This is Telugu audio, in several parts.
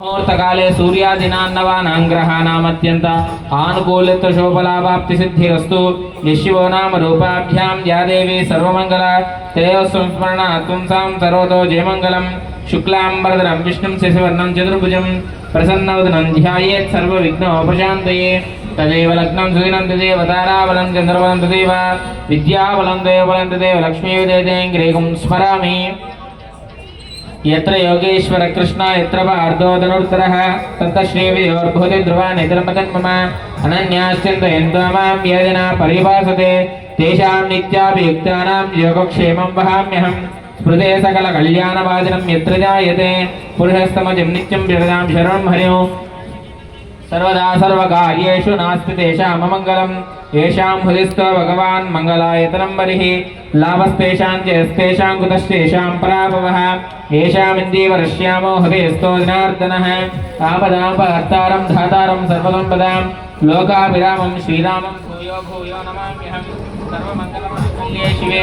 ముహూర్తకాలే సూర్యాదినాన్నవానాం గ్రహాణామత్యంత ఆనుకూలిత శోభలాభాప్తి సిద్ధిరస్తు నిశివో నామ రూపాభ్యాం యా దేవి సర్వమంగళ శ్రేయోస్మరణ త్వంసాం సర్వతో జయమంగళం. శుక్లాంబరధరం విష్ణుం శశివర్ణం చతుర్భుజం. ప్రసన్నవదనం ధ్యాయేత్ సర్వ విఘ్నోపశాంతయే తదేవ లగ్నం సుదినం తదేవ తారాబలం చంద్రబలం తదేవ విద్యాబలం దేవబలం తదేవ లక్ష్మీ లక్ష్మీదేదేంగ్రేగం స్మరామి. यत्र योगेश्वर कृष्ण यत्र पार्थो धनुर्धरः तत्र श्रीवियोर्भूति ध्रुवा निद्रमगन् मम अनन्याश्चिन्तयन्तो मां यदिना परिभासते तेषां नित्याभियुक्तानां योगक्षेमं वहाम्यहं स्मृते सकलकल्याणवादिनं यत्र जायते पुरुषस्तमजं नित्यं विरदां शरणं हरियो सर्वदा सर्वकार्येषु नास्ति तेषाममङ्गलम् येषां हृदिस्थो भगवान् मङ्गलायतनं बलिः। लाभस्तेषां च यस्तेषां कुतस्तेषां पराभवः येषामिन्दीवरश्यामो हृदयस्थो जनार्दनः। आपदापहर्तारं धातारं सर्वसम्पदां लोकाभिरामं श्रीरामं भूयो भूयो नमाम्यहं। सर्वमङ्गलमाङ्गल्ये शिवे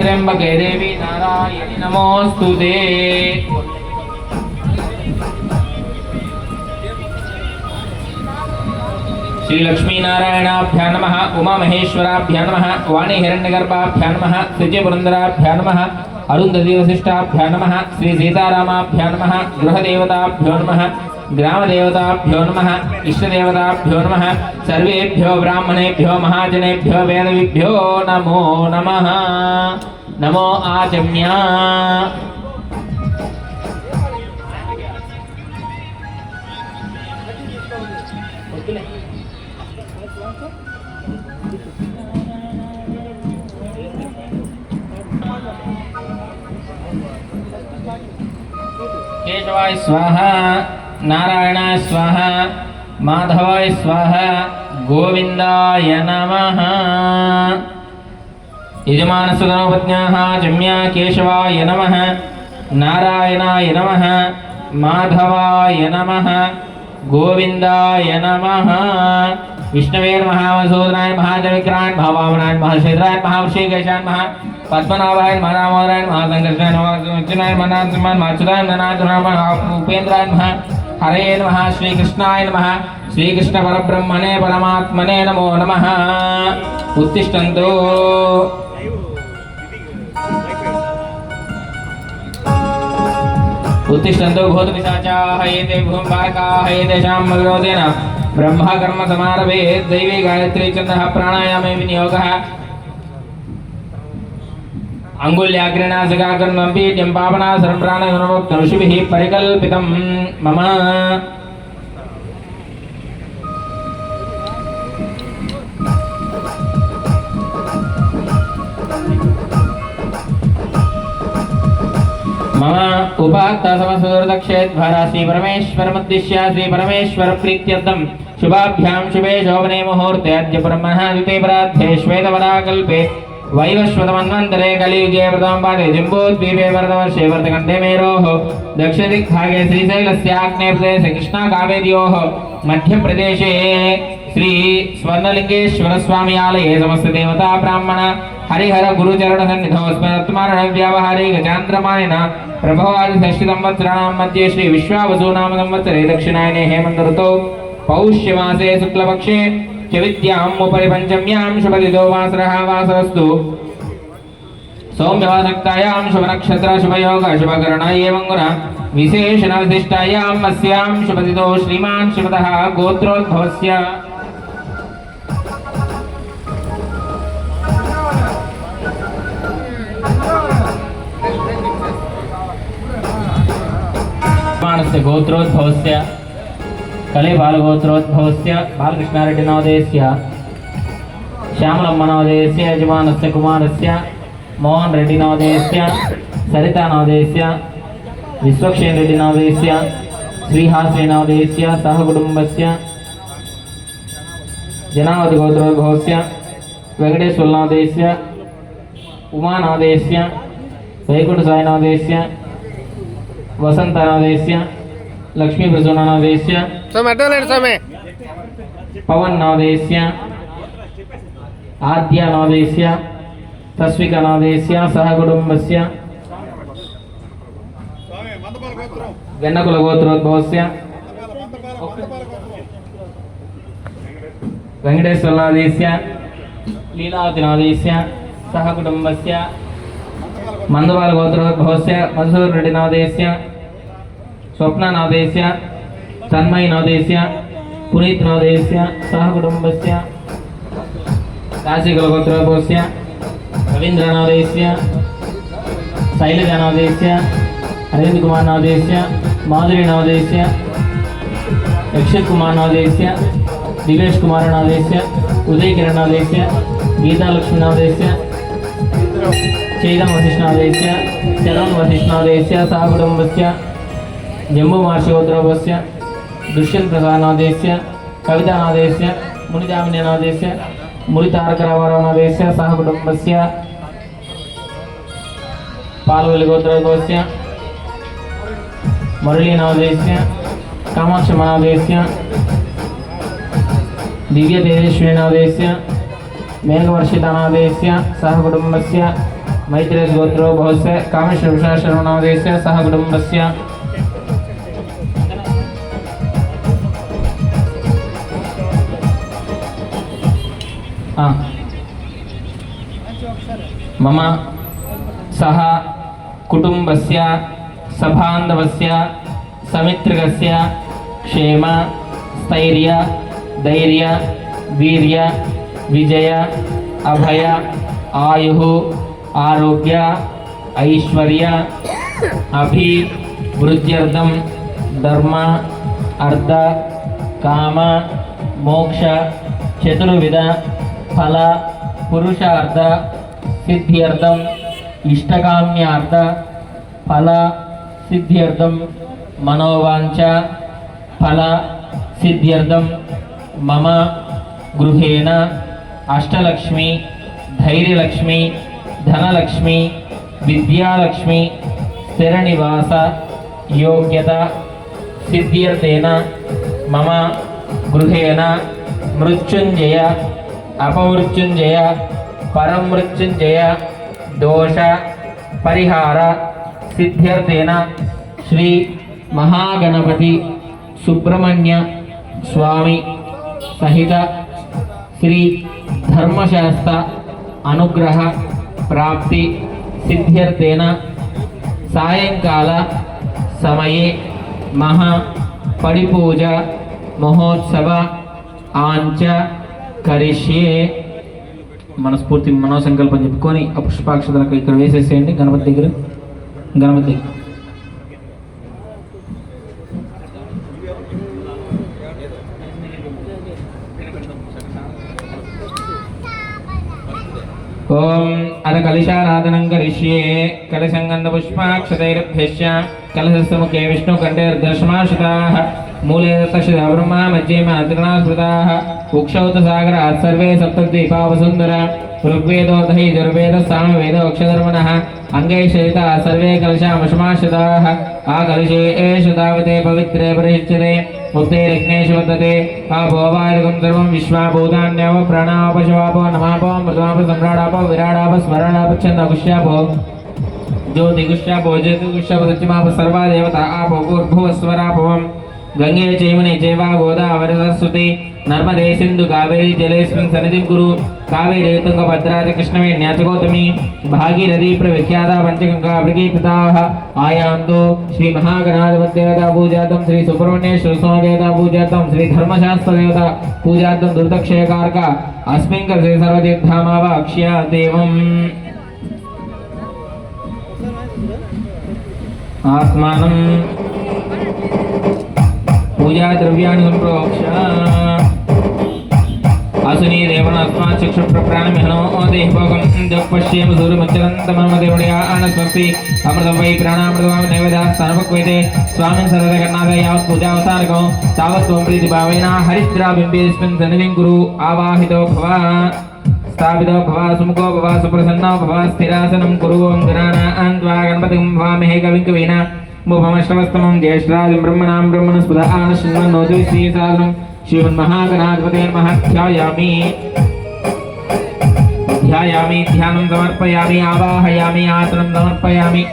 त्र्यम्बके देवी नारायणि नमोऽस्तु ते। శ్రీ లక్ష్మీనారాయణాభ్యా నమ ఉమామహేశ్వరాభ్యా నమ వాణి హిరణ్యగర్భాభ్యా నమ శ్రీజపురందరాభ్యా నమ అరుంధతి వశిష్టాభ్యా నమ శ్రీ సీతారామాభ్యా నమ గృహదేవతాభ్యో నమ గ్రామదేవతాభ్యో నమ ఇష్టదేవతాభ్యో నమ సర్వేభ్యో బ్రాహ్మణేభ్యో మహాజనేభ్యో వేదవిభ్యో నమో కేశవాయ స్వాహ నారాయణ స్వాహ మాధవాయ స్వాహ గోవిందాయ నమ. యజమానసుధనోపజ్ఞాः జమ్యా కేశవాయ నమ నారాయణాయ నమ మాధవాయ నమ గోవిందాయ నమ. विष्णवेर महामसूदनाय महाजविक्राय महावामनाय महाक्षेत्राय महावृषि केशान महा पद्मनाभाय महानामोदराय महासंकर्षाय महाचनाय महानाथमान महाचुदाय महानाथुराय महाउपेन्द्राय महा हरे नमः श्रीकृष्णाय नमः। श्रीकृष्ण परब्रह्मणे परमात्मने नमो नमः। उत्तिष्ठन्तु। उत्तिष्ठन्तु भूतपिशाचाः, ये ते भूम्बारकाः, ये तेषां मग्रोदेन బ్రహ్మకర్మ సమారభే దైవీ గాయత్రీ చంద ప్రాణాయామే వినియోగ అంగుళ్యాగ్రణాసికాగ్రంథంపీఠ్యం పాపనాసరం ప్రాణధనుభక్తంషుభిः పరికల్పితం మమ మమ ఉపాత్త సమసూరదక్షేద్వారా శ్రీపరమేశ్వరముద్దిశ్య శ్రీపరమేశ్వరప్రీత్యర్థం शुभाभ्यां शुभे शोभने मुहूर्ते अद्य ब्रह्मणः द्वितीयपराध्ये श्वेतवराकल्पे वैवस्वतमन्वन्तरे कलियुगे प्रथमपादे जम्बूद्वीपे वरदवर्षे वर्तकण्ठे मेरोः, दक्षिणदिग्भागे श्रीशैलस्याग्नेयप्रदेशे कृष्णाकावेर्योः मध्यप्रदेशे श्री स्वर्णलिङ्गेश्वरस्वामी आलये समस्तदेवता ब्राह्मण, हरिहर गुरुचरण सन्निधौ स्मरत्मारण व्यावहारे गजान्द्रमायेन प्रभवादि षष्टि संवत्सराणां मध्ये श्री विश्वावसु नाम संवत्सरे दक्षिणायने हेमन्त ऋतौ पौष्यमासे शुक्लपक्षे च विद्याम् उपरि पञ्चम्यां शुभदितो वासरः, वासरस्तु। सौम्यवासक्तायां शुभनक्षत्र, शुभयोग, शुभकर्ण एवं गुण। विशेषणविशिष्टायाम् अस्यां शुभदितो श्रीमान् शुभतः गोत्रोद्भवस्य। కళే బాలగోత్రోద్భవస్య బాలకృష్ణారెడ్డి నవోదయస్య శ్యామలమ్మ నవోదయస్య యజమానస్య కుమారస్య మోహన్ రెడ్డి నవోదయస్య సరిత నవోదయస్య విశ్వక్షేణ రెడ్డి నవోదయస్య శ్రీహాస్య నవోదయస్య సహకుటుంబస్య జనావతి గోత్రోద్భవస్య వెంకటేశ్వర నవోదయస్య ఉమా వైకుంఠ సాయి నవోదయస్య వసంత నవోదయస్య లక్ష్మీ ప్రసూన నవోదయస్య స్వామి అడ్డలేండి స్వామి. పవన్ నవదేశ్య ఆద్య నవదేశ్య తస్విక నవదేశ్య సహకుటుంబస్య స్వామి మందపాల గోత్రం వెన్నకుల గోత్రోద్భవస్య వెంకటేశ్వరనాథేశ్య లీలావతినాథేశ్య సహ కుటుంబస్య మందవాల గోత్రోద్భవస్య మధుసూర్ రెడ్డినాథేశ్య స్వప్ననాథేశ్య పునీత్ పునీత్నాథేశ్య సహ కుటుంబస్య రవీంద్ర గోత్రోద్భవస్య శైలజ శైలజనాథేశ్య అరవింద్ కుమార్ నాథేశ్య మాధురి నాథేశ్య యక్షత్ కుమార్ నాథేశ్య దివేష్ కుమార్ నాథేశ్య ఉదయ్ కిరణ్ నాథేశ్య గీతాలక్ష్మి నాథేశ్య చైతం వశిష్ఠనాథేశ్య చరణ్ వశిష్ఠనాథేశ్య సహ కుటుంబస్య జంబు మహర్షి మహర్షిగోత్రోభస్య దుష్యంత్ ప్రసాదనాథేశ్య కవితానాథేశ్య మునిదామిన్యనాథేశ్య మురితారకరామారావనాథేశ్య సహ కుటుంబస్య పాల్వెలి గోత్రోద్భవస్య మురళీనాథేశ్య కామాక్షమనాథేశ్య దివ్య తేజస్వినాథేశ్య మేఘవర్షితనాథేశ్య సహకుటుంబస్య మైత్రేయ గోత్రోద్భవస్య కామేశ్వర విశాశర్మనాథేశ్య మమ సహ కుటుంబస్య సభాంధవస్య సమిత్రికస్య క్షేమ స్థైర్య ధైర్య వీర్య విజయ అభయ ఆయు ఆరోగ్య ఐశ్వర్య అభి వృద్ధ్యర్థం ధర్మ అర్థ కామ మోక్ష చతుర్విధ ఫల పురుషార్థ సిద్ధ్యర్థం ఇష్టకామ్యార్థ ఫల సిద్ధ్యర్థం మనోవాంఛ ఫల సిద్ధ్యర్థం మమ గృహేణ అష్టలక్ష్మి ధైర్యలక్ష్మి ధనలక్ష్మి విద్యాలక్ష్మి స్థిరనివాస యోగ్యత సిద్ధ్యర్థేన మమ గృహేణ మృత్యుంజయ అపమృత్యుంజయ పరమృత్యుంజయ దోష పరిహార సిద్ధ్యర్థేన శ్రీ మహాగణపతి సుబ్రహ్మణ్య స్వామి సహిత శ్రీ ధర్మశాస్త్ర అనుగ్రహ ప్రాప్తి సిద్ధ్యర్థేన. సాయంకాల సమయే మహా పడిపూజ మహోత్సవ ఆంచ కరిషే మనస్ఫూర్తి మనోసంకల్పం చెప్పుకొని ఆ పుష్పాక్షతలకు ఇక్కడ వేసేసేయండి. గణపతి దగ్గర గణపతి దగ్గర. ఓం అర కలశారాధనం కరిష్యే కలశంగంధ పుష్పాక్షతైరభ్యశ్చ కలశస్ముఖే విష్ణు కంఠేర్దర్శమాశ్రితాః మూలే బ్రహ్మ మధ్యే మాతృనాస్మృతాః ఉక్షౌత సాగరాత్ సర్వే సప్తద్వీపావసుందర ఋగ్వేదోధై దుర్వేద సామ వేద అక్షధర్మణः అంగైశ్చరిత సర్వే కలశామశమాశ్రితాः ఆ కలశే ఏషు తావతే పవిత్రే పరిష్యతే ముక్తైరగ్నేషు వర్తతే ఆ ఆపోవాయుగం సర్వం విశ్వాభూతాన్యవ ప్రాణాప ప్రాణాపశవాపో నమాపో మృతమాప సమ్రాడాప విరాడాప స్మరణాప ఛందగుష్యాపో జ్యోతిగుష్యాపో జ్యోతిగుష్యాప సత్యమాప సర్వా దేవత ఆపో భూర్భువస్వరాపవం గంగే చైమని చైవా గోదావరి సరస్వతి నర్మదే సింధు కావేరి జలేస్మిన్ సన్నిధిం కురు కావేరి తుంగభద్రాది కృష్ణమే జ్ఞాతగౌతమి భాగీరథి ప్రవిఖ్యాత పంచగంగా ప్రకీర్తితా ఆయాంతో శ్రీ మహాగణాధిపత్యదేవతా పూజాతం శ్రీ సుబ్రహ్మణ్యేశ్వర స్వామి దేవతా పూజాతం శ్రీ ధర్మశాస్త్రదేవత పూజాతం దుర్దక్షయకారక. అస్మిన్ కలశే సర్వతీర్థామావాక్ష్య దేవం. ఆత్మానం పూజా ద్రవ్యాన్ని సంప్రోక్ష అసునీ దేవన అస్మాత్ చక్షు ప్రాణమిహనో దేహభోగం పశ్యేమ సూర్యమచ్చరంతమదేవుడయా ఆనస్మర్తి. అమృతం వై ప్రాణామృతమామ నైవేద స్థానపక్వైతే స్వామిన్ సరద కర్ణాద యావత్ పూజావసానకం తావత్ త్వం ప్రీతి భావేన హరిద్రాబింబేస్మిన్ సన్నిధిం కురు ఆవాహితో భవ. స్థాపితో భవ సుముఖో భవ సుప్రసన్నో భవ స్థిరాసనం కురు ఓం గణానాన్ త్వా గణపతిం భవామహే కవిం కవీన. भुवमश्रमस्तमं ज्येष्ठादिं ब्रह्मणां ब्रह्मणस्पद आनशन्वन्नोदुश्रीसाधनं श्रीमन्महागणाधिपतेर्महाध्यायामि ध्यायामि ध्यानं समर्पयामि आवाहयामि आसनं समर्पयामि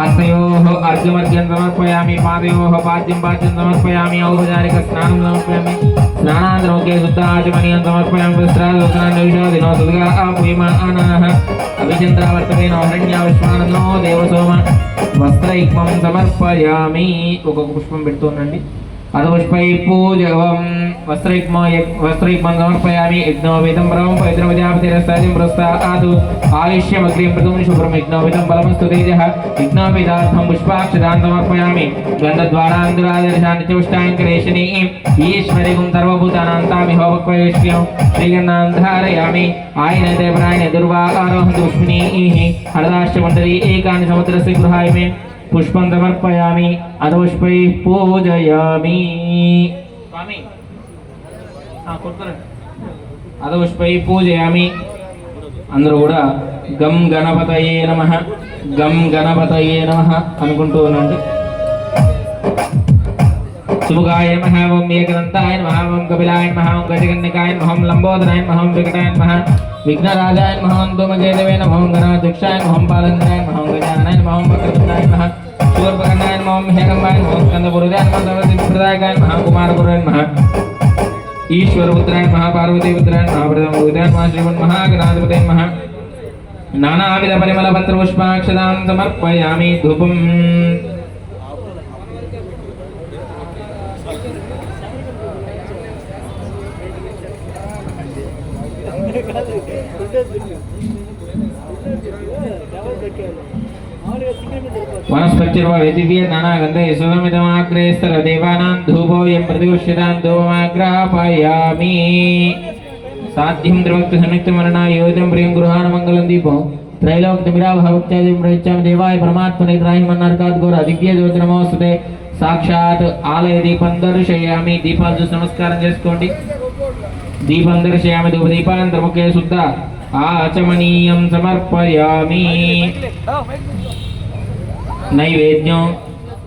हस्तयोः अर्घ्यमर्घ्यं समर्पयामि पादयोः पाद्यं पाद्यं समर्पयामि औपचारिकस्नानं समर्पयामि स्नानान्तरोग्ये शुद्धाचमनीयं समर्पयामि वस्त्रादोषादिनो सुदगा आपूयमानाः अभिचन्द्रावर्तते नो हरण्या विश्वानन्दो देवसोम వస్త్రైక్మం సమర్పయామి ఒక్కొక్క పుష్పం పెడుతుండండి అధపుష్పై పూజవం వస్త్రైక్మ వస్త్రైక్మం సమర్పయామి యజ్ఞోవేదం పరమం పవిత్ర ప్రజాపతిరస్తాది పురస్తాదు ఆయుష్యమగ్రీం ప్రథం శుభ్రం యజ్ఞోవేదం బలమస్తు తేజ యజ్ఞోవేదార్థం పుష్పాక్షదాన్ సమర్పయామి గంధద్వారాంధురాదర్శాన్ని చౌష్టాంకరేషణి ఈశ్వరిగుం సర్వభూతానాంతామి హోపక్వైశ్యం శ్రీగన్నాం ధారయామి ఆయనతే ప్రాయణ దుర్వారోహంతు పుష్మిణీః హరదాష్టమండలి ఏకాని సముద్రస్య గృహాయ మే పుష్పం సమర్పయామి అధపుష్పై పూజయామి స్వామి అధపుష్పై పూజయామి అందరూ కూడా గం గణపతయే నమ గం గణపతయే నమ అనుకుంటూ ఉండండి సుముఖాయ నమః ఓం ఏకదంతాయ నమః ఓం కపిలాయ నమః ఓం గజకన్నికాయ నమః ఓం లంబోదరాయ నమః ఓం వికటాయ నమః విఘ్నరాజాయ నమః ఓం ధూమకేతవే నమః ఓం గణాధ్యక్షాయ నమః ఓం పాలంకరాయ నమః ఓం గజాననాయ నమః ఓం వక్రతుండాయ నమః శూర్పకర్ణాయ నమః ఓం హేరంబాయ నమః ఓం స్కందపురుజాయ నమః సర్వసిద్ధిప్రదాయకాయ నమః కుమారపురాయ నమః ఈశ్వరపుత్రాయ నమః పార్వతీపుత్రాయ నమః ప్రథమపుత్రాయ నమః శ్రీమన్మహాగణాధిపతయ నమః నానావిధ పరిమళ పత్ర పుష్పాక్షదాం సమర్పయామి ధూపం వనస్పతిర్వైదివ్య నానాగంధే సుగమితమాగ్రే సర్వదేవానాం ధూపోయం ప్రతిగృష్యతాం ధూపమాగ్రాపయామి సాధ్యం ద్రవక్త సంయుక్త మరణ యోజనం ప్రియం గృహాణ మంగళం దీపం. త్రైలోక తిమిరాభావత్యాది ప్రయత్నం దేవాయ పరమాత్మనే రాహిమన్నారు కాదు గోర దివ్య జ్యోతినమోస్తుతే సాక్షాత్ ఆలయ దీపం దర్శయామి. దీపాలు చూసి నమస్కారం చేసుకోండి. దీపం దర్శయామి. ధూప దీపాంతరముఖే శుద్ధ. ఆచమనీయం సమర్పయామి నైవేద్యం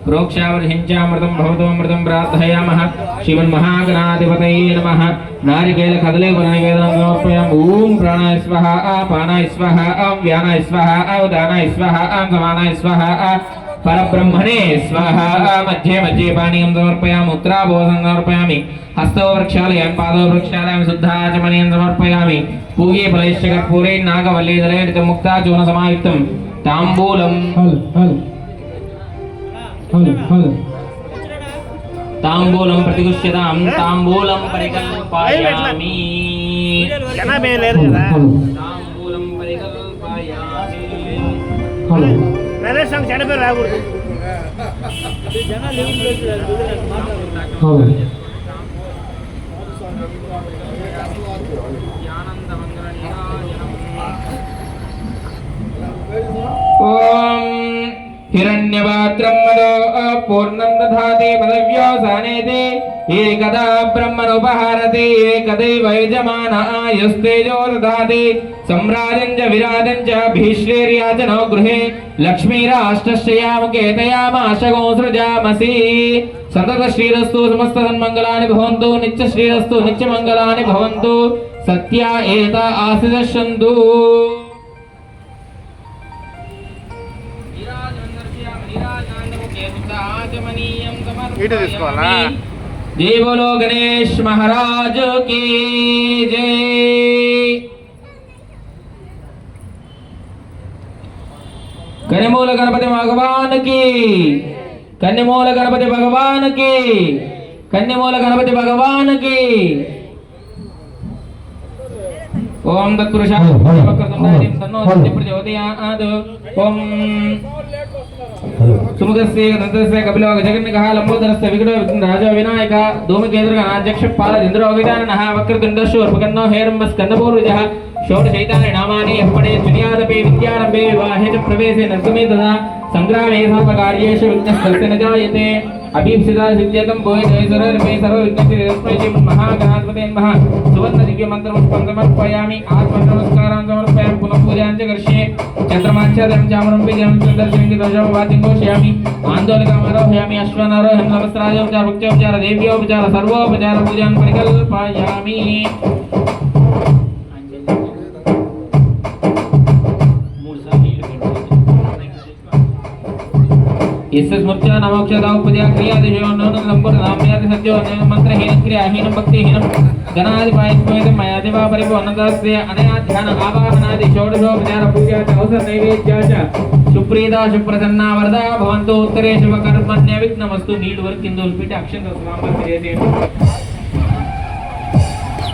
ప్రోక్షావర్హించామృతం భవతోమృతం ప్రార్థయామः శ్రీమన్మహాగణాధిపతయే నమः నారికేల కదలేకుల నివేదనం సమర్పయామి ఓం ప్రాణాయ స్వహ పానాయ స్వహ వ్యానాయ స్వహ ఉదానాయ స్వహ సమానాయ స్వహ పరబ్రహ్మణే స్వహ మధ్యే మధ్యే పానీయం సమర్పయామి ఉత్తరాభోసం సమర్పయామి హస్తో వృక్షాలయం పాదో వృక్షాలయం శుద్ధాచమనీయం సమర్పయామి పూగే ఫలైశ్చ కర్పూరే నాగవల్లీదలే ముక్తా చూన సమాయుక్తం తాంబూలం. తాంబూలం ప్రతిగుష్యతాం తాంబూలం పరికల్పయామి. జనాభా ఏం లేరు కదా அரசாங்கம் சில பேர் வேலை கொடுக்கும் हिरण्यवात्रं मदो अपूर्णं दधाति पदव्यासानेति ఆయుస్తేజో దధాతి సమ్రాజం చ విరాజం చ భీష్రీర్యాచనో గృహే. లక్ష్మీరాష్టశ్రయామకేతయామాశగో సృజామసి. సతత శ్రీరస్తు సమస్త సన్మంగళాని భవంతు నిత్య శ్రీరస్తు నిత్యమంగళాని భవంతు. సత్య ఏత ఆశిదశంతు ఇటు తీసుకోవాలా? జై బోలో గణేష్ మహారాజ్కి జై. కనిమూల గణపతి భగవాన్కి. కన్నిమూల గణపతి భగవాన్కి. కన్నిమూల గణపతి భగవాన్కి. ఓం ప్రచోదయాత్ ఓం సుముఖస్య దంతస్య కపిలో జగన్నికః లంబోదరస్య వికటో రాజా వినాయక ధూమకేంద్రగ అధ్యక్ష పాల ఇంద్రో విధానః వక్రతుండ శూర్పకర్ణో హేరంబ స్కందపూర్వజः షోడశైతాని నామాని అప్పడే తునియాదపి విద్యారంభే వివాహే చ ప్రవేశే నర్గమే తదా. సంగ్రామే సర్వకార్యేషు విఘ్నస్తస్య న జాయతే. అభీప్సితా సిద్ధ్యతం భూయతే సర్వే సర్వ విఘ్నస్య తస్మై శ్రీ మహాగణాధిపతే నమః సువర్ణ దివ్య మంత్ర పుష్పం సమర్పయామి ఆత్మ నమస్కారం సమర్పయామి పునః పూజాం చ కరిష్యే చంద్రమాచ్ఛాదనం చామరం విజయం సుందర్శింగి यस्य स्मृत्या नमोक्षदा उपद्या क्रियादिशयो न सम्पूर्णनाम्यादि सत्यो न मन्त्रहीनं क्रियाहीनं भक्तिहीनं गणादिपायस्मयते मया देवा परिपूर्णतस्य अनया ध्यान आवाहनादि षोडशोपचार पूजा च अवसर नैवेद्या च सुप्रीता सुप्रसन्ना वरदा भवन्तु उत्तरे शुभकर्मण्य विघ्नमस्तु need work in those bit action of Swami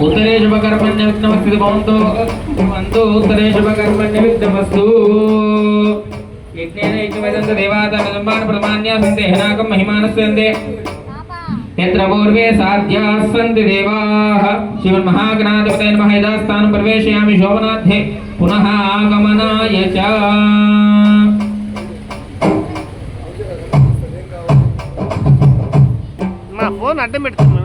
उत्तरे शुभकर्मण्य विघ्नमस्तु भवन्तु भवन्तु उत्तरे शुभकर्मण्य विघ्नमस्तु यज्ञेन यज्ञवदन्त देवादनम्बान् प्रमाण्या सन्ते हनाकं महिमानस्यन्ते यत्र पूर्वे साध्याः सन्ति देवाः श्रीमन्महागणाधिपतये नमः यदा स्थानं प्रवेशयामि शोभनाथे पुनः आगमनाय च మా ఫోన్ అడ్డం పెడుతున్నాను